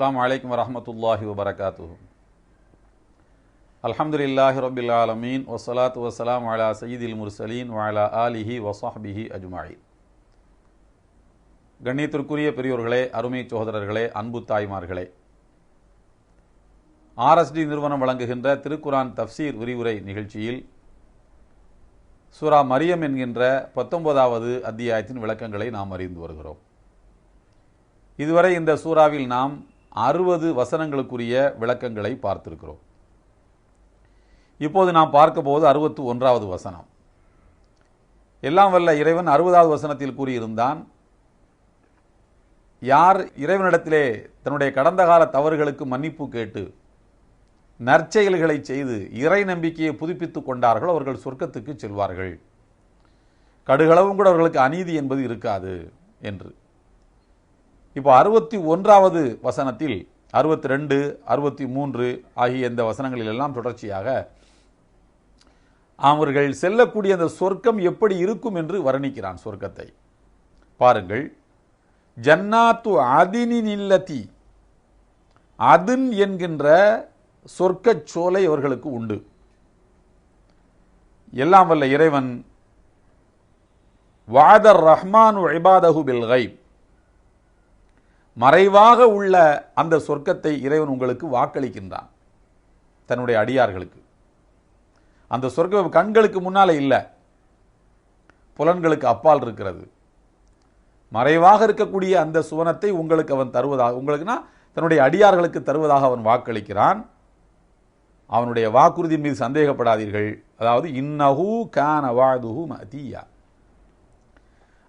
அஸ்லாம் வலைக்கம் வரமத்துல்லாஹி வபரகாத்து அல்ஹம்துலில்லாஹி ரபில் ஆலமீன் வசலாத்து வசலாம் அலா சயீதில் முர்சலீன் வலா ஆலிஹி வசாஹ்பிஹி அஜ்மாயின் கண்ணியத்திற்குரிய பெரியோர்களே அருமை சகோதரர்களே அன்பு தாய்மார்களே. ஆர்எஸ்டி நிறுவனம் வழங்குகின்ற திருக்குரான் தப்சீர் விரிவுரை நிகழ்ச்சியில் சூரா மரியம் என்கின்ற பத்தொன்பதாவது அத்தியாயத்தின் விளக்கங்களை நாம் அறிந்து வருகிறோம். இதுவரை இந்த சூறாவில் நாம் அறுபது வசனங்களுக்குரிய விளக்கங்களை பார்த்திருக்கிறோம். இப்போது நாம் பார்க்க போவது அறுபத்து ஒன்றாவது வசனம். எல்லாம் வல்ல இறைவன் அறுபதாவது வசனத்தில் கூறியிருந்தான் யார் இறைவனிடத்திலே தன்னுடைய கடந்த கால தவறுகளுக்கு மன்னிப்பு கேட்டு நற்செயல்களை செய்து இறை நம்பிக்கையை புதுப்பித்துக் கொண்டார்கள் அவர்கள் சொர்க்கத்துக்கு செல்வார்கள். கடுகளவும் கூட அவர்களுக்கு அநீதி என்பது இருக்காது என்று. இப்போ அறுபத்தி ஒன்றாவது வசனத்தில் அறுபத்தி ரெண்டு அறுபத்தி மூன்று ஆகிய இந்த வசனங்களில் எல்லாம் தொடர்ச்சியாக அவர்கள் செல்லக்கூடிய அந்த சொர்க்கம் எப்படி இருக்கும் என்று வர்ணிக்கிறான் சொர்க்கத்தை. பாருங்கள். ஜன்னாத்து அதினில்லதி அதின் என்கின்ற சொர்க்கச் சோலை அவர்களுக்கு உண்டு. எல்லாம் வல்ல இறைவன் வாதர் ரஹ்மான் இபாதஹு பில் கைப் மறைவாக உள்ள அந்த சொர்க்கத்தை இறைவன் உங்களுக்கு வாக்களிக்கின்றான். தன்னுடைய அடியார்களுக்கு. அந்த சொர்க்கம் கண்களுக்கு முன்னாலே இல்லை. புலன்களுக்கு அப்பால் இருக்கிறது. மறைவாக இருக்கக்கூடிய அந்த சுவனத்தை உங்களுக்கு அவன் தருவதாக உங்களுக்குனா தன்னுடைய அடியார்களுக்கு தருவதாக அவன் வாக்களிக்கிறான். அவனுடைய வாக்குறுதி மீது சந்தேகப்படாதீர்கள். அதாவது இன்னஹூ கான வாதுஹு மதியா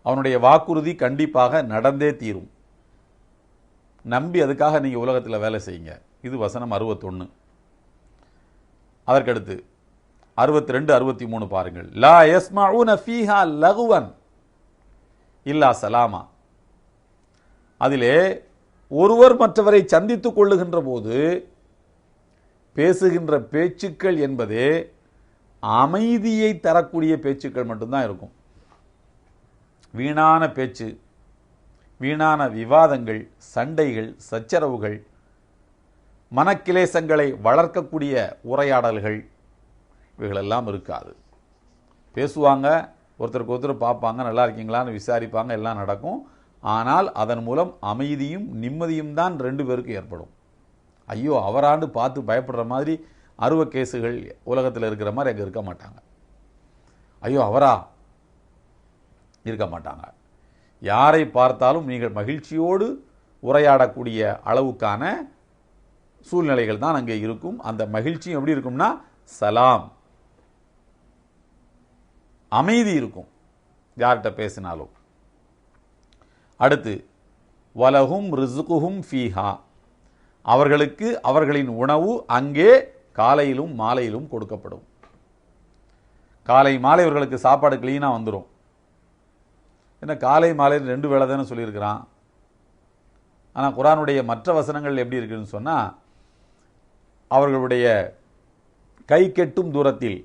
அவனுடைய வாக்குறுதி கண்டிப்பாக நடந்தே தீரும். நம்பி அதுக்காக நீங்கள் உலகத்தில் வேலை செய்யுங்க. இது வசனம் அறுபத்தொன்று அதற்கடுத்து அறுபத்தி ரெண்டு அறுபத்தி மூணு பாருங்கள். லா எஸ்மா ஃபீஹா லகுவன் இல்லா சலாமா. அதிலே ஒருவர் மற்றவரை சந்தித்துக் கொள்ளுகின்ற போது பேசுகின்ற பேச்சுக்கள் என்பதே அமைதியை தரக்கூடிய பேச்சுக்கள் மட்டும்தான் இருக்கும். வீணான பேச்சு வீணான விவாதங்கள் சண்டைகள் சச்சரவுகள் மனக்கிலேசங்களை வளர்க்கக்கூடிய உரையாடல்கள் இவைகளெல்லாம் இருக்காது. பேசுவாங்க ஒருத்தருக்கு ஒருத்தர் பார்ப்பாங்க நல்லா இருக்கீங்களான்னு விசாரிப்பாங்க எல்லாம் நடக்கும். ஆனால் அதன் மூலம் அமைதியும் நிம்மதியும் தான் ரெண்டு பேருக்கும் ஏற்படும். ஐயோ அவராண்டு பார்த்து பயப்படுற மாதிரி அருவ கேசுகள் உலகத்தில் இருக்கிற மாதிரி அங்கே இருக்க மாட்டாங்க. ஐயோ அவரா? இருக்க மாட்டாங்க. யாரை பார்த்தாலும் நீங்கள் மகிழ்ச்சியோடு உரையாடக்கூடிய அளவுக்கான சூழ்நிலைகள் தான் அங்கே இருக்கும். அந்த மகிழ்ச்சியும் எப்படி இருக்கும்னா சலாம். அமைதி இருக்கும் யார்கிட்ட பேசினாலும். அடுத்து வலகும் ரிசுகுஹும் ஃபீஹா. அவர்களுக்கு அவர்களின் உணவு அங்கே காலையிலும் மாலையிலும் கொடுக்கப்படும். காலை மாலை அவர்களுக்கு சாப்பாடு கிளீனாக வந்துடும் என்ன காலை மாலை ரெண்டு வேளை தானே சொல்லியிருக்கிறான். ஆனால் குரானுடைய மற்ற வசனங்கள் எப்படி இருக்குதுன்னு சொன்னால் அவர்களுடைய கை கெட்டும் தூரத்தில்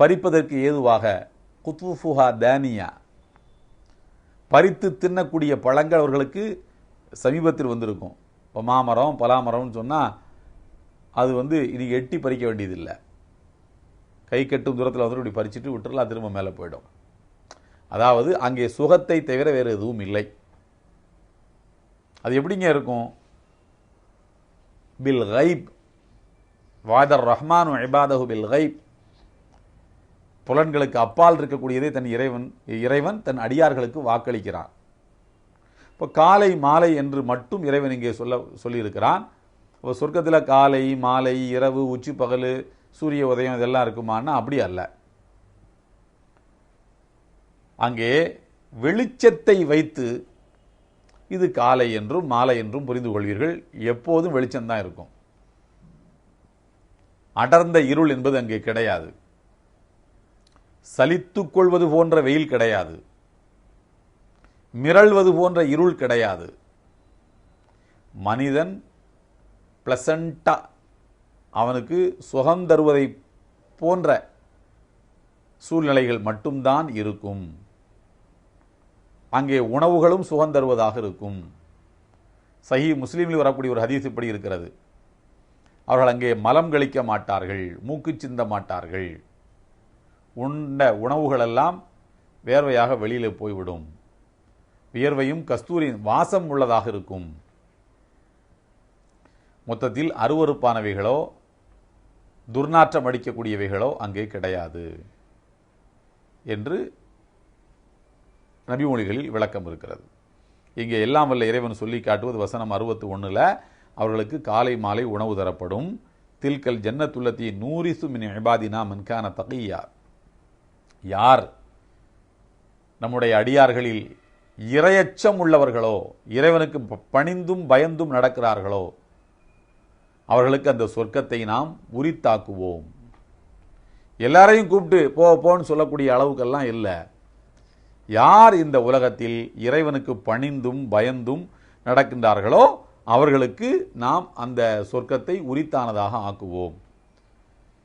பறிப்பதற்கு ஏதுவாக குத்வுஃபுஹா தானியா பறித்து தின்னக்கூடிய பழங்கள் அவர்களுக்கு சமீபத்தில் வந்திருக்கும். இப்போ மாமரம் பலாமரம்னு சொன்னால் அது வந்து இன்றைக்கி எட்டி பறிக்க வேண்டியதில்லை. கை கட்டும் தூரத்தில் வந்து இப்படி பறிச்சுட்டு விட்டுறலாம் திரும்ப மேலே போயிடும். அதாவது அங்கே சுகத்தை தவிர வேறு எதுவும் இல்லை. அது எப்படிங்க இருக்கும்? பில் கைப் வாதர் ரஹ்மான் இபாதஹு பில் கைப் புலன்களுக்கு அப்பால் இருக்கக்கூடியதை தன் இறைவன் இறைவன் தன் அடியார்களுக்கு வாக்களிக்கிறான். இப்போ காலை மாலை என்று மட்டும் இறைவன் இங்கே சொல்ல சொல்லியிருக்கிறான். இப்போ சொர்க்கத்தில் காலை மாலை இரவு உச்சி பகல் சூரிய உதயம் இதெல்லாம் இருக்குமான்னா அப்படி அல்ல. அங்கே வெளிச்சத்தை வைத்து இது காலை என்றும் மாலை என்றும் புரிந்து கொள்வீர்கள். எப்போதும் வெளிச்சம்தான் இருக்கும். அடர்ந்த இருள் என்பது அங்கே கிடையாது. சலித்துக் கொள்வது போன்ற வெயில் கிடையாது. மிரள்வது போன்ற இருள் கிடையாது. மனிதன் பிளசண்டா அவனுக்கு சுகம் தருவதை போன்ற சூழ்நிலைகள் மட்டும்தான் இருக்கும். அங்கே உணவுகளும் சுகம் தருவதாக இருக்கும். சஹி முஸ்லீமில் வரக்கூடிய ஒரு ஹதீஸ் இப்படி இருக்கிறது. அவர்கள் அங்கே மலம் கழிக்க மாட்டார்கள் மூக்கு சிந்த மாட்டார்கள். உண்ட உணவுகளெல்லாம் வேர்வையாக வெளியில் போய்விடும். வியர்வையும் கஸ்தூரியின் வாசம் உள்ளதாக இருக்கும். மொத்தத்தில் அருவறுப்பானவைகளோ துர்நாற்றம் அடிக்கக்கூடியவைகளோ அங்கே கிடையாது. என்று நபிமொழிகளில் விளக்கம் இருக்கிறது. இங்கே எல்லாம் வல்ல இறைவன் சொல்லி காட்டுவது வசனம் அறுபத்தி ஒன்றில் அவர்களுக்கு காலை மாலை உணவு தரப்படும். தில்கல் ஜன்னத்துள்ளத்தி நூரிசு மின் இபாதினா மன்கான தகையா. யார் நம்முடைய அடியார்களில் இரையச்சம் உள்ளவர்களோ இறைவனுக்கு ப- பணிந்தும் பயந்தும் நடக்கிறார்களோ அவர்களுக்கு அந்த சொர்க்கத்தை நாம் உரித்தாக்குவோம். எல்லாரையும் கூப்பிட்டு போ போன்னு சொல்லக்கூடிய அளவுக்கெல்லாம் இல்லை. யார் இந்த உலகத்தில் இறைவனுக்கு பணிந்தும் பயந்தும் நடக்கின்றார்களோ அவர்களுக்கு நாம் அந்த சொர்க்கத்தை உரித்தானதாக ஆக்குவோம்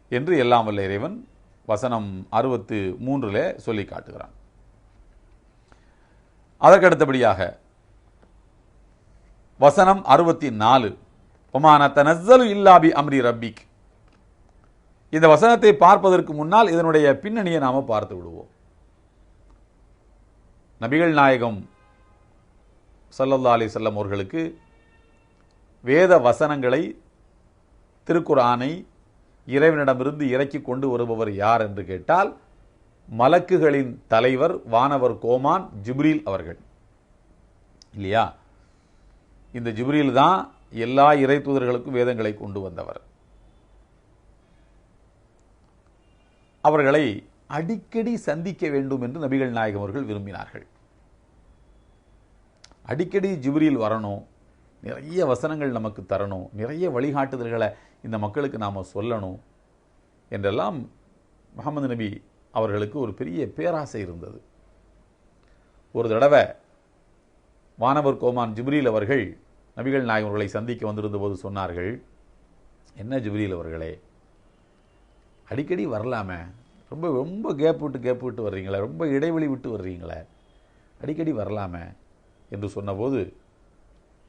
என்று எல்லாம் வல்ல இறைவன் வசனம் அறுபத்து மூன்றில் சொல்லி காட்டுகிறான். அதற்கடுத்தபடியாக வசனம் அறுபத்தி நாலு. ஒமான தனசலு இல்லாபி அம்ரி ரப்பிக். இந்த வசனத்தை பார்ப்பதற்கு முன்னால் இதனுடைய பின்னணியை நாம பார்த்து விடுவோம். நபிகள் நாயகம் சல்லல்லா அலி செல்லம் அவர்களுக்கு வேத வசனங்களை திருக்குரானை இறைவனிடமிருந்து இறக்கி கொண்டு வருபவர் யார் என்று கேட்டால் மலக்குகளின் தலைவர் வானவர் கோமான் ஜிப்ரீல் அவர்கள். இல்லையா? இந்த ஜிப்ரீல் தான் எல்லா இறை தூதர்களுக்கும் வேதங்களை கொண்டு வந்தவர். அவர்களை அடிக்கடி சந்திக்க வேண்டும் என்று நபிகள் நாயகம் அவர்கள் விரும்பினார்கள். அடிக்கடி ஜிப்ரீல் வரணும். நிறைய வசனங்கள் நமக்கு தரணும். நிறைய வழிகாட்டுதல்களை இந்த மக்களுக்கு நாம் சொல்லணும் என்றெல்லாம் முகமது நபி அவர்களுக்கு ஒரு பெரிய பேராசை இருந்தது. ஒரு தடவை வானவர் கோமான் ஜிப்ரீல் அவர்கள் நபிகள் நாயகர்களை சந்திக்க வந்திருந்த போது சொன்னார்கள் என்ன ஜிப்ரீல் அவர்களே அடிக்கடி வரலாமே. ரொம்ப ரொம்ப கேப் விட்டு கேப் விட்டு வர்றீங்களே. ரொம்ப இடைவெளி விட்டு வர்றீங்களே. அடிக்கடி வரலாமே. என்று சொன்னபோது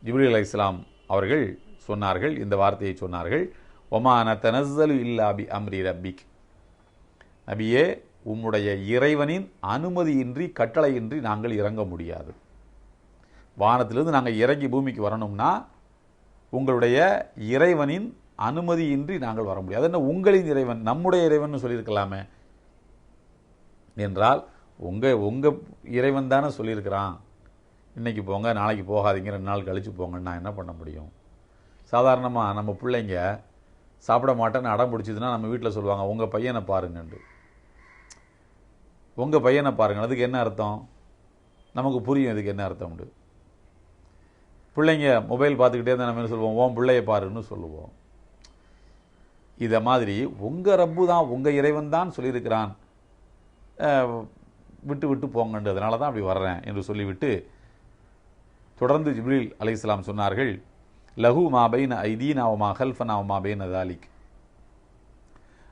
ஜிப்ரி அலி இஸ்லாம் அவர்கள் சொன்னார்கள் இந்த வார்த்தையை சொன்னார்கள் ஒமான தனசலு இல்லாபி அம்ரி ரப்பிக். நபியே உம்முடைய இறைவனின் அனுமதியின்றி கட்டளையின்றி நாங்கள் இறங்க முடியாது. வானத்திலிருந்து நாங்கள் இறங்கி பூமிக்கு வரணும்னா உங்களுடைய இறைவனின் அனுமதியின்றி நாங்கள் வர முடியாது. என்ன உங்களின் இறைவன் நம்முடைய இறைவன் சொல்லியிருக்கலாமே? என்றால் உங்கள் உங்கள் இறைவன் தானே சொல்லியிருக்கிறான். இன்றைக்கி போங்க நாளைக்கு போகாதீங்க ரெண்டு நாள் கழித்து போங்கன்னு நான் என்ன பண்ண முடியும்? சாதாரணமாக நம்ம பிள்ளைங்க சாப்பிட மாட்டேன்னு அடம் பிடிச்சதுன்னா நம்ம வீட்டில் சொல்லுவாங்க உங்கள் பையனை பாருங்கன்ட்டு உங்கள் பையனை பாருங்க அதுக்கு என்ன அர்த்தம்? நமக்கு புரியும் இதுக்கு என்ன அர்த்தம் உண்டு. பிள்ளைங்க மொபைல் பார்த்துக்கிட்டே இருந்தால் நம்ம என்ன சொல்லுவோம்? உன் பிள்ளைய பாருன்னு சொல்லுவோம். இதை மாதிரி உங்கள் ரப்பு தான் உங்கள் இறைவன் தான் சொல்லியிருக்கிறான். விட்டு விட்டு போங்கன்றதுனால அதனால தான் அப்படி வர்றேன் என்று சொல்லிவிட்டு தொடர்ந்து ஜிப்ரீல் இஸ்லாம் சொன்னார்கள் லஹு மாபைன் பைன ஐதீனா வமா ஹல்ஃபனா தாலிக்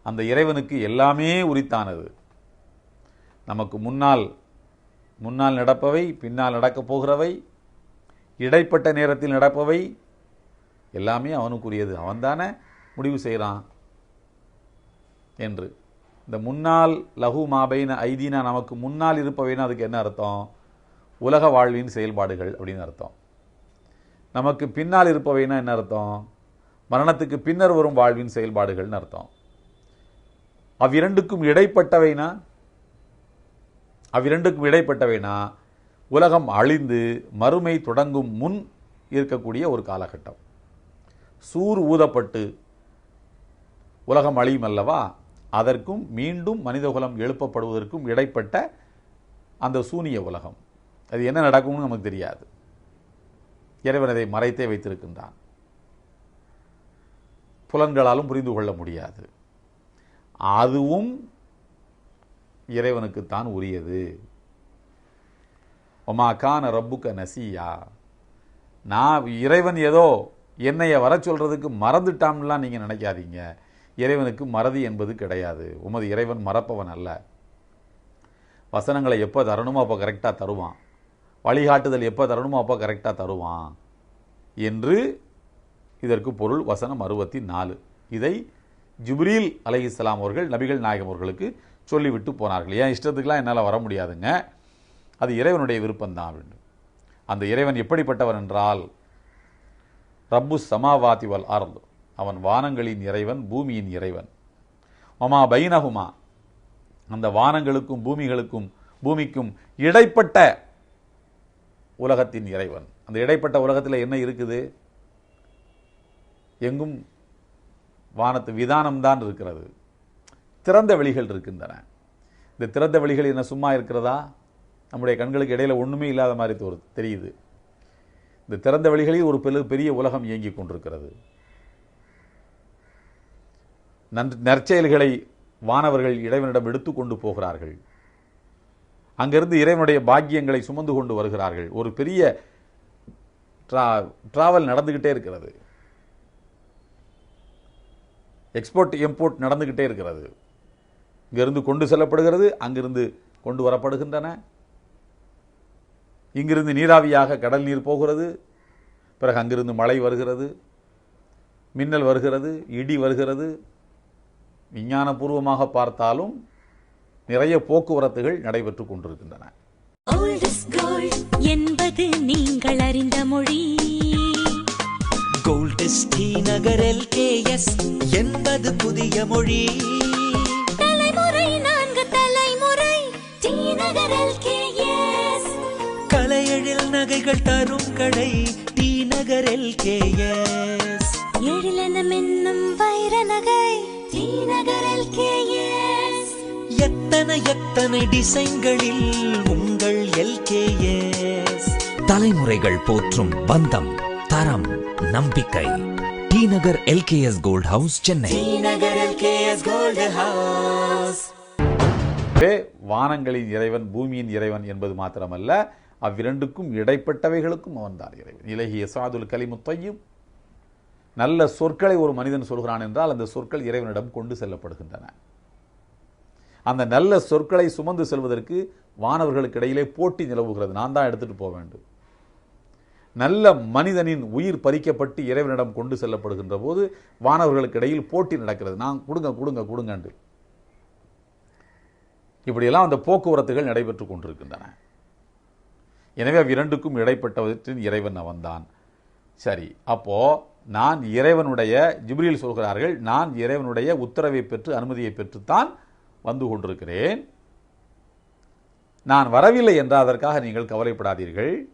அந்த இறைவனுக்கு எல்லாமே உரித்தானது. நமக்கு முன்னால் முன்னால் நடப்பவை பின்னால் நடக்கப் போகிறவை இடைப்பட்ட நேரத்தில் நடப்பவை எல்லாமே அவனுக்குரியது. அவன்தானே முடிவு செய்கிறான் என்று. இந்த முன்னால் லஹு மாபைன ஐதீனா நமக்கு முன்னால் இருப்பவைன்னு அதுக்கு என்ன அர்த்தம்? உலக வாழ்வின் செயல்பாடுகள் அப்படின்னு அர்த்தம். நமக்கு பின்னால் இருப்பவைன்னா என்ன அர்த்தம்? மரணத்துக்கு பின்னர் வரும் வாழ்வின் செயல்பாடுகள்னு அர்த்தம். அவ்விரண்டுக்கும் இடைப்பட்டவைனா? அவ்விரண்டுக்கும் இடைப்பட்டவைனா உலகம் அழிந்து மறுமை தொடங்கும் முன் இருக்கக்கூடிய ஒரு காலகட்டம். சூர் ஊதப்பட்டு உலகம் அழியும் அல்லவா? அதற்கும் மீண்டும் மனிதகுலம் எழுப்பப்படுவதற்கும் இடைப்பட்ட அந்த சூனிய உலகம். அது என்ன நடக்கும்னு நமக்கு தெரியாது. இறைவன் அதை மறைத்தே வைத்திருக்கின்றான். புலன்களாலும் புரிந்து கொள்ள முடியாது. அதுவும் இறைவனுக்குத்தான் உரியது. ஒமா கான ரப்புக்க நசியா? நான் இறைவன் ஏதோ என்னைய வர சொல்றதுக்கு மறந்துட்டான்லாம் நீங்க நினைக்காதீங்க. இறைவனுக்கு மறதி என்பது கிடையாது. உமது இறைவன் மறப்பவன் அல்ல. வசனங்களை எப்போ தரணுமோ அப்போ கரெக்டாக தருவான். வழிகாட்டுதல் எப்போ தரணுமோ அப்போ கரெக்டாக தருவான். என்று இதற்கு பொருள் வசனம் அறுபத்தி நாலு இதை ஜிப்ரீல் அலைஹிஸ்ஸலாம் அவர்கள் நபிகள் நாயகம் அவர்களுக்கு சொல்லிவிட்டு போனார்கள். ஏன் இஷ்டத்துக்குலாம் என்னால் வர முடியாதுங்க? அது இறைவனுடைய விருப்பம்தான் அப்படின்னு அந்த இறைவன் எப்படிப்பட்டவன் என்றால் ரப்பு சமாவாதி வல் அவன் வானங்களின் இறைவன் பூமியின் இறைவன். மமா பைனகுமா அந்த வானங்களுக்கும் பூமிகளுக்கும் பூமிக்கும் இடைப்பட்ட உலகத்தின் இறைவன். அந்த இடைப்பட்ட உலகத்தில் என்ன இருக்குது? எங்கும் வானத்து விதானம்தான் இருக்கிறது. திறந்த வெளிகள் இருக்கின்றன. இந்த திறந்த வெளிகள் என்ன சும்மா இருக்கிறதா? நம்முடைய கண்களுக்கு இடையில ஒன்றுமே இல்லாத மாதிரி ஒரு தெரியுது. இந்த திறந்த வெளிகளில் ஒரு பெரு பெரிய உலகம் இயங்கிக் கொண்டிருக்கிறது. நன் நற்செயல்களை வானவர்கள் இறைவனிடம் எடுத்து கொண்டு போகிறார்கள். அங்கிருந்து இறைவனுடைய பாக்கியங்களை சுமந்து கொண்டு வருகிறார்கள். ஒரு பெரிய ட்ரா ட்ராவல் நடந்துக்கிட்டே இருக்கிறது. எக்ஸ்போர்ட் இம்போர்ட் நடந்துக்கிட்டே இருக்கிறது. இங்கிருந்து கொண்டு செல்லப்படுகிறது அங்கிருந்து கொண்டு வரப்படுகின்றன. இங்கிருந்து நீராவியாக கடல் நீர் போகிறது. பிறகு அங்கிருந்து மழை வருகிறது. மின்னல் வருகிறது. இடி வருகிறது. விஞ்ஞானபூர்வமாக பார்த்தாலும் நிறைய போக்குவரத்துகள் நடைபெற்று கொண்டிருக்கின்றன என்பது நீங்கள் அறிந்த மொழி கோல்ட் டி நகர் எல்கேஎஸ் என்பது புதிய மொழி தலைமுறை நான்கு தலைமுறை டி நகர் LKS. கலையெழில் நகைகள் தரும் கடை டி நகர் எல்கேஎஸ் எழிலென மின்னும் வைர நகை டி நகர் LKS. எத்தனை எத்தனை டிசைன்களில் உங்கள் எல்கேஎஸ் தலைமுறைகள் போற்றும் பந்தம் தரம் நம்பிக்கை. T Nagar LKS gold house Chennai. T Nagar LKS gold house. எனவே வானங்களின் இறைவன் பூமியின் இறைவன் என்பது மாத்திரமல்ல அவ்விரண்டுக்கும் இடைப்பட்டவைகளுக்கும் அவன்தான் இறைவன். இலகிய சாதுல் கலிமுத்தையும் நல்ல சொற்களை ஒரு மனிதன் சொல்கிறான் என்றால் அந்த சொற்கள் இறைவனிடம் கொண்டு செல்லப்படுகின்றன. அந்த நல்ல சொற்களை சுமந்து செல்வதற்கு வானவர்களுக்கு இடையிலே போட்டி நிலவுகிறது. நான் தான் எடுத்துட்டு போக வேண்டும். நல்ல மனிதனின் உயிர் பறிக்கப்பட்டு இறைவனிடம் கொண்டு செல்லப்படுகின்ற போது வானவர்களுக்கு இடையில் போட்டி நடக்கிறது. நான் கொடுங்க கொடுங்க கொடுங்கண்டு இப்படியெல்லாம் அந்த போக்குவரத்துகள் நடைபெற்று கொண்டிருக்கின்றன. எனவே அவ்விரண்டுக்கும் இடைப்பட்டவற்றின் இறைவன் அவன்தான். சரி அப்போ நான் இறைவனுடைய ஜிப்ரியில் சொல்கிறார்கள் நான் இறைவனுடைய உத்தரவை பெற்று அனுமதியை பெற்றுத்தான் வந்து கொண்டிருக்கிறேன். நான் வரவில்லை என்றால் அதற்காக நீங்கள் கவலைப்படாதீர்கள்.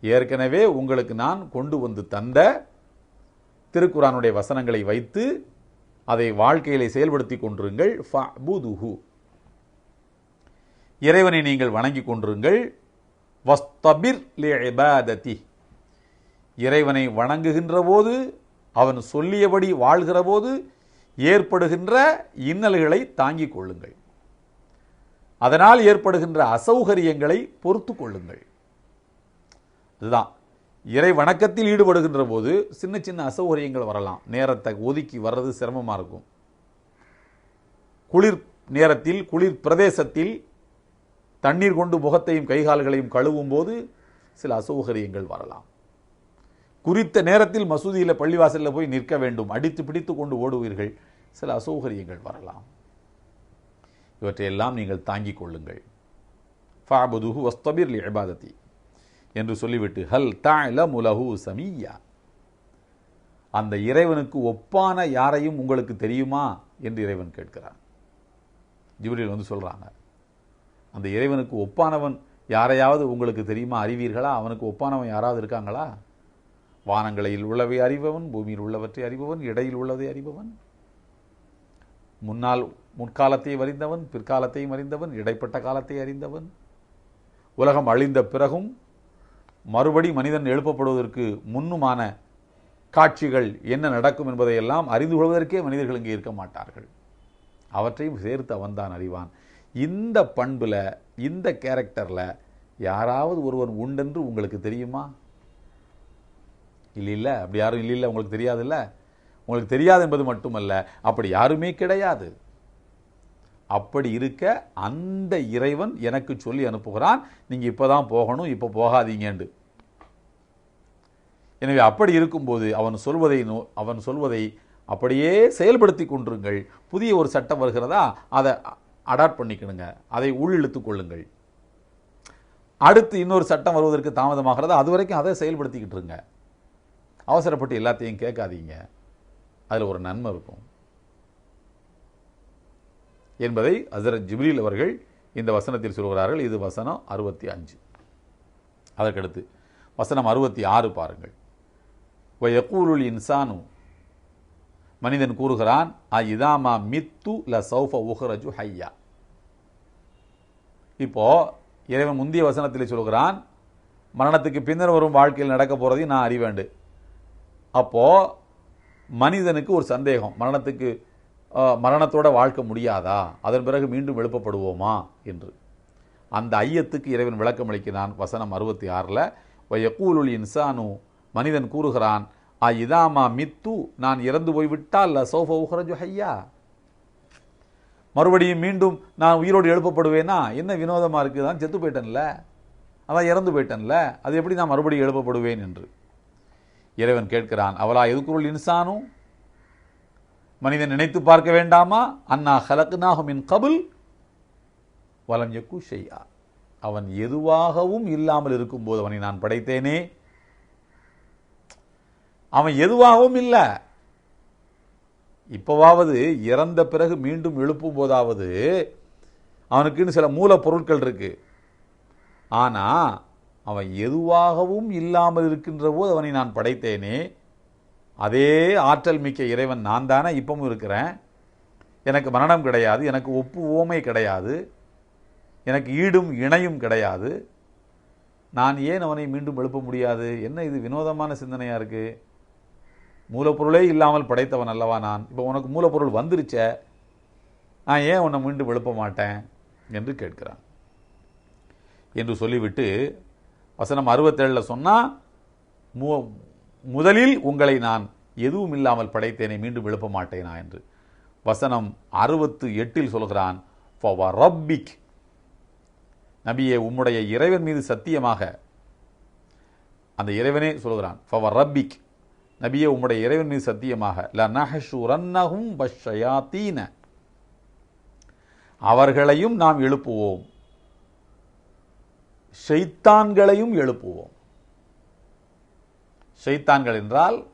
ஏற்கனவே உங்களுக்கு நான் கொண்டு வந்து தந்த திருக்குறானுடைய வசனங்களை வைத்து அதை வாழ்க்கையிலே செயல்படுத்தி கொண்டிருங்கள். ஃபஅ்புதுஹு. இறைவனை நீங்கள் வணங்கி கொண்டிருங்கள். வஸ்தபிர் லிஇபாததி. இறைவனை வணங்குகின்ற போது அவன் சொல்லியபடி வாழ்கிற போது ஏற்படுகின்ற இன்னல்களை தாங்கிக் கொள்ளுங்கள். அதனால் ஏற்படுகின்ற அசௌகரியங்களை பொறுத்து கொள்ளுங்கள். அதுதான் இறை வணக்கத்தில் ஈடுபடுகின்ற போது சின்ன சின்ன அசௌகரியங்கள் வரலாம். நேரத்தை ஒதுக்கி வர்றது சிரமமாக இருக்கும். குளிர் நேரத்தில் குளிர் பிரதேசத்தில் தண்ணீர் கொண்டு முகத்தையும் கைகால்களையும் கழுவும் போது சில அசௌகரியங்கள் வரலாம். குறித்த நேரத்தில் மசூதியில் பள்ளிவாசலில் போய் நிற்க வேண்டும். அடித்து பிடித்து கொண்டு ஓடுவீர்கள். சில அசௌகரியங்கள் வரலாம். இவற்றையெல்லாம் நீங்கள் தாங்கிக் கொள்ளுங்கள். ஃபாபுதுஹு வஸ்தபிர் இபாதத்தி என்று சொல்லிவிட்டு ஹல் தஅலமு முலஹு சமியா? அந்த இறைவனுக்கு ஒப்பான யாரையும் உங்களுக்கு தெரியுமா என்று இறைவன் கேட்கிறான். ஜிப்ரீல் வந்து சொல்றாங்க அந்த இறைவனுக்கு ஒப்பானவன் யாரையாவது உங்களுக்கு தெரியுமா? அறிவீர்களா? அவனுக்கு ஒப்பானவன் யாராவது இருக்காங்களா? வானங்களில் உள்ளவை அறிபவன் பூமியில் உள்ளவற்றை அறிபவன் இடையில் உள்ளதை அறிபவன். முன்னால் முற்காலத்தை அறிந்தவன் பிற்காலத்தையும் அறிந்தவன் இடைப்பட்ட காலத்தை அறிந்தவன். உலகம் அழிந்த பிறகும் மறுபடி மனிதன் எழுப்பப்படுவதற்கு முன்னுமான காட்சிகள் என்ன நடக்கும் என்பதையெல்லாம் அறிந்து கொள்வதற்கே மனிதர்கள் இங்கே இருக்க மாட்டார்கள். அவற்றையும் சேர்த்து அவன்தான் அறிவான். இந்த பண்புல இந்த கேரக்டரில் யாராவது ஒருவன் உண்டென்று உங்களுக்கு தெரியுமா? இல்லை இல்லை அப்படி யாரும் இல்லை இல்லை உங்களுக்கு தெரியாதுல்ல? உங்களுக்கு தெரியாது என்பது மட்டுமல்ல அப்படி யாருமே கிடையாது. அப்படி இருக்க அந்த இறைவன் எனக்கு சொல்லி அனுப்புகிறான் நீங்கள் இப்போ தான் போகணும் இப்போ போகாதீங்கண்டு. எனவே அப்படி இருக்கும்போது அவன் சொல்வதை நோ- அவன் சொல்வதை அப்படியே செயல்படுத்தி கொண்டிருங்கள். புதிய ஒரு சட்டம் வருகிறதா அதை அடாப்ட் பண்ணிக்கணுங்க அதை உள்ளிழுத்துக் கொள்ளுங்கள். அடுத்து இன்னொரு சட்டம் வருவதற்கு தாமதமாகிறதா அது வரைக்கும் அதை செயல்படுத்திக்கிட்டு இருங்க அவசரப்பட்டு எல்லாத்தையும் கேட்காதீங்க. அதில் ஒரு நன்மை இருக்கும். என்பதை ஹசரத் ஜிப்ரீல் அவர்கள் இந்த வசனத்தில் சொல்கிறார்கள். இது வசனம் அறுபத்தி அஞ்சு. அதற்கடுத்து வசனம் அறுபத்தி ஆறு பாருங்கள். வயக்கூலுல் இன்சானு மனிதன் கூறுகிறான் அ இதாமா மித்து ல சௌஃப உஹரஜு ஹையா. இப்போ இறைவன் முந்திய வசனத்தில் சொல்கிறான் மரணத்துக்கு பின்னர் வரும் வாழ்க்கையில் நடக்க போறதையும் நான் அறிவேண்டு. அப்போ மனிதனுக்கு ஒரு சந்தேகம். மரணத்துக்கு மரணத்தோட வாழ்க்கை முடியாதா? அதன் பிறகு மீண்டும் எழுப்பப்படுவோமா? என்று. அந்த ஐயத்துக்கு இறைவன் விளக்கம் அளிக்கிறான் வசனம் அறுபத்தி ஆறில் வயக்கூலுள் இன்சானு மனிதன் கூறுகிறான் ஆ இதாமா மித்து நான் இறந்து போய்விட்டால் சோஃபா உஹரஜு ஹையா மறுபடியும் மீண்டும் நான் உயிரோடு எழுப்பப்படுவேனா? என்ன வினோதமாக இருக்குது தான் செத்து போயிட்டேன்ல? அதான் இறந்து போயிட்டேன்ல? அது எப்படி நான் மறுபடியும் எழுப்பப்படுவேன்? என்று. இறைவன் கேட்கிறான் அவளா எதுக்குருள் இன்சானும் மனிதன் நினைத்து பார்க்க வேண்டாமா? அண்ணா ஹலக்குனாகும் மின் கபுல் வலம் எக்கு ஷையா. அவன் எதுவாகவும் இல்லாமல் இருக்கும்போது அவனை நான் படைத்தேனே. அவன் எதுவாகவும் இல்லை. இப்போவாவது இறந்த பிறகு மீண்டும் எழுப்பும் போதாவது அவனுக்குன்னு சில மூலப்பொருட்கள் இருக்கு. ஆனா அவன் எதுவாகவும் இல்லாமல் இருக்கின்ற போது அவனை நான் படைத்தேனே. அதே ஆற்றல் மிக்க இறைவன் நான் தானே இப்பவும் இருக்கிறேன். எனக்கு மரணம் கிடையாது எனக்கு ஒப்பு ஓமை கிடையாது எனக்கு ஈடும் இணையும் கிடையாது. நான் ஏன் அவனை மீண்டும் எழுப்ப முடியாது? என்ன இது வினோதமான சிந்தனையாக இருக்குது மூலப்பொருளே இல்லாமல் படைத்தவன் அல்லவா நான்? இப்போ உனக்கு மூலப்பொருள் வந்துருச்ச நான் ஏன் உன்னை மீண்டும் எழுப்ப மாட்டேன்? என்று கேட்கிறான். என்று சொல்லிவிட்டு வசனம் அறுபத்தேழில் சொன்னா மு- முதலில் உங்களை நான் எதுவும் இல்லாமல் படைத்தேனே மீண்டும் எழுப்ப மாட்டேனா என்று. வசனம் அறுபத்து எட்டில் சொல்கிறான் ரப்பிக். நபியே உம்முடைய இறைவன் மீது சத்தியமாக அந்த இறைவனே சொல்கிறான் ஃபவர் ரப்பிக். நபியே உம்முடைய இறைவன் மீது சத்தியமாக ல நஹஷுரன்னஹும் பஷயாத்தீன அவர்களையும் நாம் எழுப்புவோம். ஷைத்தான்களையும் எழுப்புவோம். ஷைத்தான்கள் என்றால்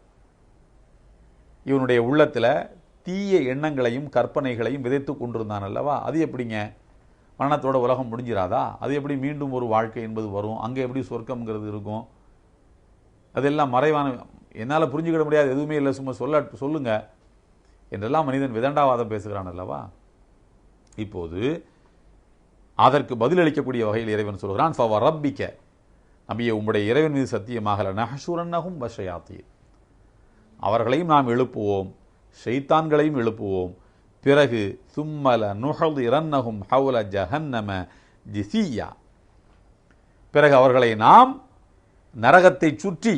இவனுடைய உள்ளத்தில் தீய எண்ணங்களையும் கற்பனைகளையும் விதைத்து கொண்டிருந்தான் அல்லவா? அது எப்படிங்க? மரணத்தோட உலகம் முடிஞ்சிராதா? அது எப்படி மீண்டும் ஒரு வாழ்க்கை என்பது வரும்? அங்கே எப்படி சொர்க்கம்ங்கிறது இருக்கும்? அதெல்லாம் மறைவான என்னால் புரிஞ்சுக்கிட முடியாது எதுவுமே இல்லை சும்மா சொல்ல சொல்லுங்க என்றெல்லாம் மனிதன் விதண்டாவாதம் பேசுகிறான் அல்லவா? இப்போது அதற்கு பதிலளிக்கக்கூடிய வகையில் இறைவன் சொல்கிறான் ஃபவ ரப்பிக்க. நம்பிய உம்முடைய இறைவன் மீது சத்தியமாக நஹசூரன்னகும் வஷயாத்தி அவர்களையும் நாம் எழுப்புவோம் ஷைத்தான்களையும் எழுப்புவோம். பிறகு சும்மல நுஹது இரன்னகும் ஹவுல ஜஹன்னம ஜிசியா பிறகு அவர்களை நாம் நரகத்தை சுற்றி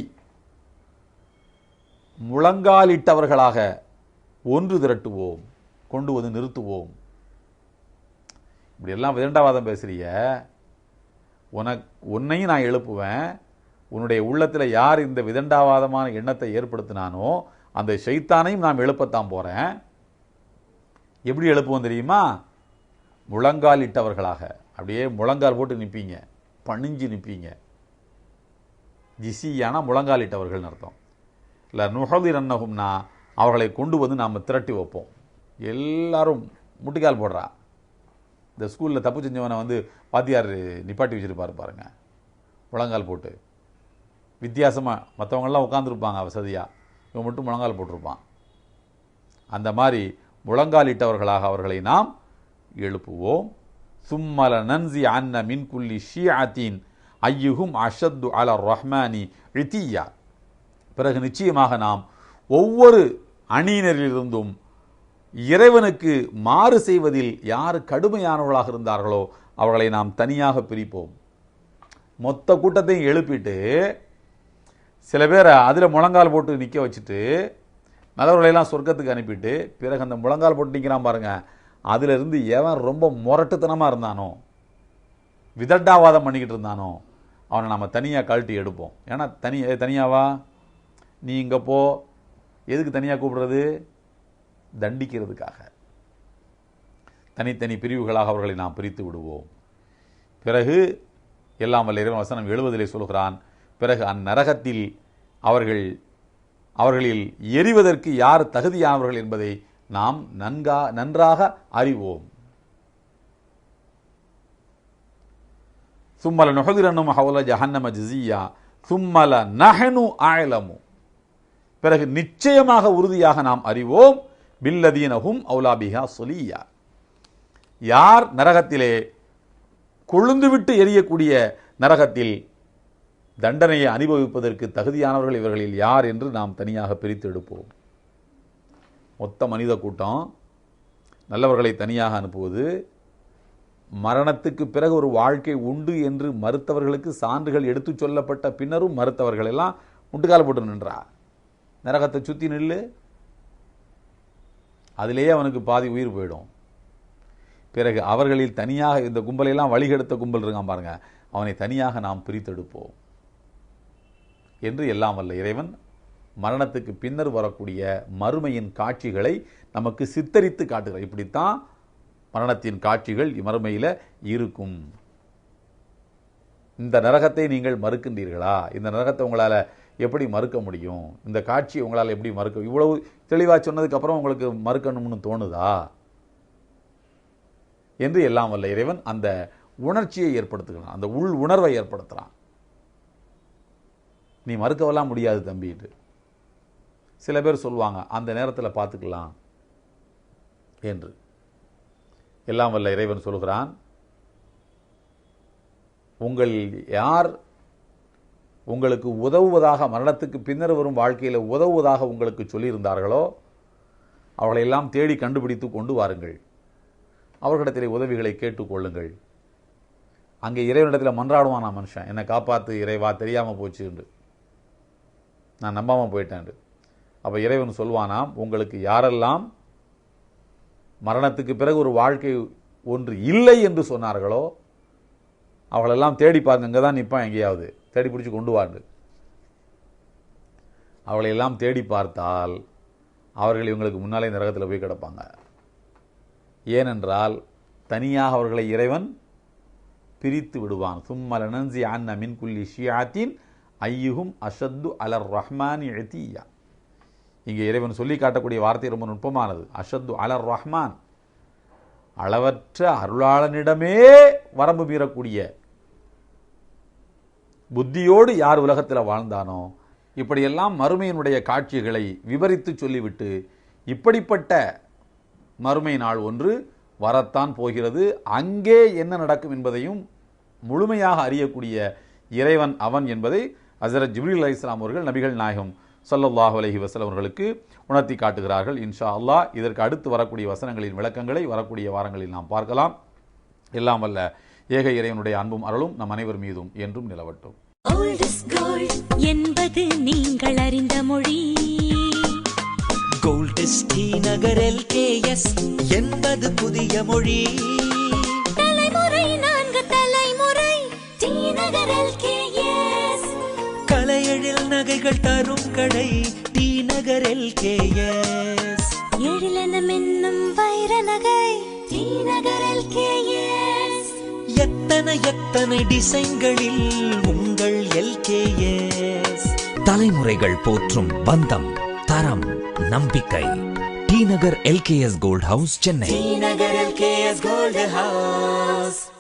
முழங்காலிட்டவர்களாக ஒன்று திரட்டுவோம் கொண்டு வந்து நிறுத்துவோம். இப்படி எல்லாம் விதண்டாவாதம் பேசுகிறிய உனக்கு உன்னையும் நான் எழுப்புவேன். உன்னுடைய உள்ளத்தில் யார் இந்த விதண்டாவாதமான எண்ணத்தை ஏற்படுத்தினானோ அந்த சைத்தானையும் நாம் எழுப்பத்தான் போகிறேன் எப்படி எழுப்புவோம் தெரியுமா? முழங்கால் இட்டவர்களாக. அப்படியே முழங்கால் போட்டு நிற்பீங்க பணிஞ்சு நிற்பீங்க ஜிசியானா முழங்கால் இட்டவர்கள்னு அர்த்தம். இல்லை நுகதிர் அன்னகும்னா அவர்களை கொண்டு வந்து நாம் திரட்டி வைப்போம். எல்லாரும் முட்டிக்கால் போடுறா. இந்த ஸ்கூலில் தப்பு செஞ்சவனை வந்து பாத்தியார் நிப்பாட்டி வச்சிருப்பாரு பாருங்க. முழங்கால் போட்டு. வித்தியாசமாக மற்றவங்கெல்லாம் உட்காந்துருப்பாங்க வசதியாக இவன் மட்டும் முழங்கால் போட்டிருப்பான். அந்த மாதிரி முழங்காலிட்டவர்களாக அவர்களை நாம் எழுப்புவோம். சும்மல நன்சி அன்ன மின் குல்லி ஷியாத்தீன் ஐயுகும் அஷத்து அல ரஹ்மானி இத்தியா. பிறகு நிச்சயமாக நாம் ஒவ்வொரு அணியினரிலிருந்தும் இறைவனுக்கு மாறு செய்வதில் யார் கடுமையானவர்களாக இருந்தார்களோ அவர்களை நாம் தனியாக பிரிப்போம். மொத்த கூட்டத்தையும் எழுப்பிட்டு சில பேரை அதில் முழங்கால் போட்டு நிற்க வச்சுட்டு நல்லவர்களையெல்லாம் சொர்க்கத்துக்கு அனுப்பிட்டு பிறகு அந்த முழங்கால் போட்டு நிற்கிறான் பாருங்க. அதிலிருந்து எவன் ரொம்ப முரட்டுத்தனமாக இருந்தானோ விதட்டாவாதம் பண்ணிக்கிட்டு இருந்தானோ அவனை நம்ம தனியாக கழட்டி எடுப்போம். ஏன்னா தனி தனியாவா? நீ இங்கே போ. எதுக்கு தனியாக கூப்பிடுறது? தண்டிக்கிறதுக்காக. தனித்தனி பிரிவுகளாக அவர்களை நாம் பிரித்து விடுவோம். பிறகு எல்லாம் வல்ல இறைவன் வசனம் எழுவதிலே சொல்கிறான் பிறகு அந்நரகத்தில் அவர்கள் அவர்களில் எரிவதற்கு யார் தகுதியானவர்கள் என்பதை நாம் நன்கா நன்றாக அறிவோம். சும்மல நுகதிரனும் ஹவுல ஜஹன்னம ஜிசியா சும்மல நஹனு ஆயலமு பிறகு நிச்சயமாக உறுதியாக நாம் அறிவோம் பில்லதீனஹும் அவுலாபிகா சொலியா. யார் நரகத்திலே கொழுந்துவிட்டு எரியக்கூடிய நரகத்தில் தண்டனையை அனுபவிப்பதற்கு தகுதியானவர்கள் இவர்களில் யார் என்று நாம் தனியாக பிரித்து எடுப்போம். மொத்த மனித கூட்டம் நல்லவர்களை தனியாக அனுப்புவது மரணத்துக்கு பிறகு ஒரு வாழ்க்கை உண்டு என்று மறுத்தவர்களுக்கு சான்றுகள் எடுத்துச் சொல்லப்பட்ட பின்னரும் மறுத்தவர்கள் எல்லாம் முட்டுக்கால போட்டு நின்றா. நரகத்தை சுற்றி நில்லு அதிலேயே அவனுக்கு பாதி உயிர் போயிடும். பிறகு அவர்களில் தனியாக இந்த கும்பலையெல்லாம் வழிகெடுத்த கும்பல் இருக்கான் பாருங்க. அவனை தனியாக நாம் பிரித்தெடுப்போம். என்று எல்லாம் வல்ல இறைவன் மரணத்துக்கு பின்னர் வரக்கூடிய மறுமையின் காட்சிகளை நமக்கு சித்தரித்து காட்டுகிறார். இப்படித்தான் மரணத்தின் காட்சிகள் மறுமையில் இருக்கும். இந்த நரகத்தை நீங்கள் மறுக்கின்றீர்களா? இந்த நரகத்தை உங்களால் எப்படி மறுக்க முடியும்? இந்த காட்சியை உங்களால் எப்படி மறுக்க இவ்வளவு தெளிவாக சொன்னதுக்கப்புறம் உங்களுக்கு மறுக்கணும்னு தோணுதா? என்று எல்லாம் வல்ல இறைவன் அந்த உணர்ச்சியை ஏற்படுத்துகிறான். அந்த உள் உணர்வை ஏற்படுத்துகிறான். நீ மறுக்கவெல்லாம் முடியாது தம்பிட்டு சில பேர் சொல்லுவாங்க அந்த நேரத்தில் பார்த்துக்கலாம் என்று. எல்லாம் வல்ல இறைவன் சொல்கிறான் உங்கள் யார் உங்களுக்கு உதவுவதாக மரணத்துக்கு பின்னர் வரும் வாழ்க்கையில் உதவுவதாக உங்களுக்கு சொல்லியிருந்தார்களோ அவர்களையெல்லாம் தேடி கண்டுபிடித்து கொண்டு வாருங்கள். அவர்களிடத்தில் உதவிகளை கேட்டுக்கொள்ளுங்கள். அங்கே இறைவனிடத்தில் மன்றாடுவான் நான் மனுஷன். என்னை காப்பாற்று இறைவா தெரியாமல் போச்சுண்டு நான் நம்பாமல் போயிட்டேன் அப்போ இறைவன் சொல்வானாம் உங்களுக்கு யாரெல்லாம் மரணத்துக்கு பிறகு ஒரு வாழ்க்கை ஒன்று இல்லை என்று சொன்னார்களோ அவங்களெல்லாம் தேடி பாருங்க இங்கே தான் நிற்பான் எங்கேயாவது. தேடி பிடிச்சி கொண்டு வாண்டு. அவளையெல்லாம் தேடி பார்த்தால் அவர்கள் இவங்களுக்கு முன்னாலே நரகத்தில் போய் கிடப்பாங்க. ஏனென்றால் தனியாக அவர்களை இறைவன் பிரித்து விடுவான். சும்மல நன்சி அன்ன மின் குல்லி ஷியாத்தின் ஐயுகும் அஷத்து அலர் ரஹ்மான் எழுத்தியா இங்கே இறைவன் சொல்லி காட்டக்கூடிய வார்த்தை ரொம்ப நுட்பமானது. அஷத்து அலர் ரஹ்மான். அளவற்ற அருளாளனிடமே வரம்பு மீறக்கூடிய புத்தியோடு யார் உலகத்தில் வாழ்ந்தானோ இப்படியெல்லாம் மறுமையினுடைய காட்சிகளை விவரித்து சொல்லிவிட்டு இப்படிப்பட்ட மறுமை நாள் ஒன்று வரத்தான் போகிறது. அங்கே என்ன நடக்கும் என்பதையும் முழுமையாக அறியக்கூடிய இறைவன் அவன் என்பதை ஹசரத் ஜிப்ரீல் அலி இஸ்லாம் அவர்கள் நபிகள் நாயகம் சொல்லல்லாஹ் அலஹி வஸல்லம் அவர்களுக்கு உணர்த்தி காட்டுகிறார்கள். இன்ஷா அல்லாஹ் இதற்கு அடுத்து வரக்கூடிய வசனங்களின் விளக்கங்களை வரக்கூடிய வாரங்களில் நாம் பார்க்கலாம். எல்லாம் வல்ல ஏக இறைவனுடைய அன்பும் அருளும் நம் அனைவர் மீதும் என்றும் நிலவட்டும் என்பது நீங்கள் அறிந்த மொழி கோல்டஸ் டி நகர் எல்கேஎஸ் என்பது புதிய மொழி தலைமுறை நான்கு தலைமுறை டி நகர். கலையெழில் நகைகள் தரும் கடை டி நகர் எல்கேஎஸ் எழிலென மின்னும் வைர நகை டி நகர் LKS. எத்தனை எத்தனை டிசைன்களில் உங்கள் எல்கேஎஸ்? தலைமுறைகள் போற்றும் பந்தம் தரம் நம்பிக்கை. T Nagar LKS gold house Chennai. Nagar LKS gold house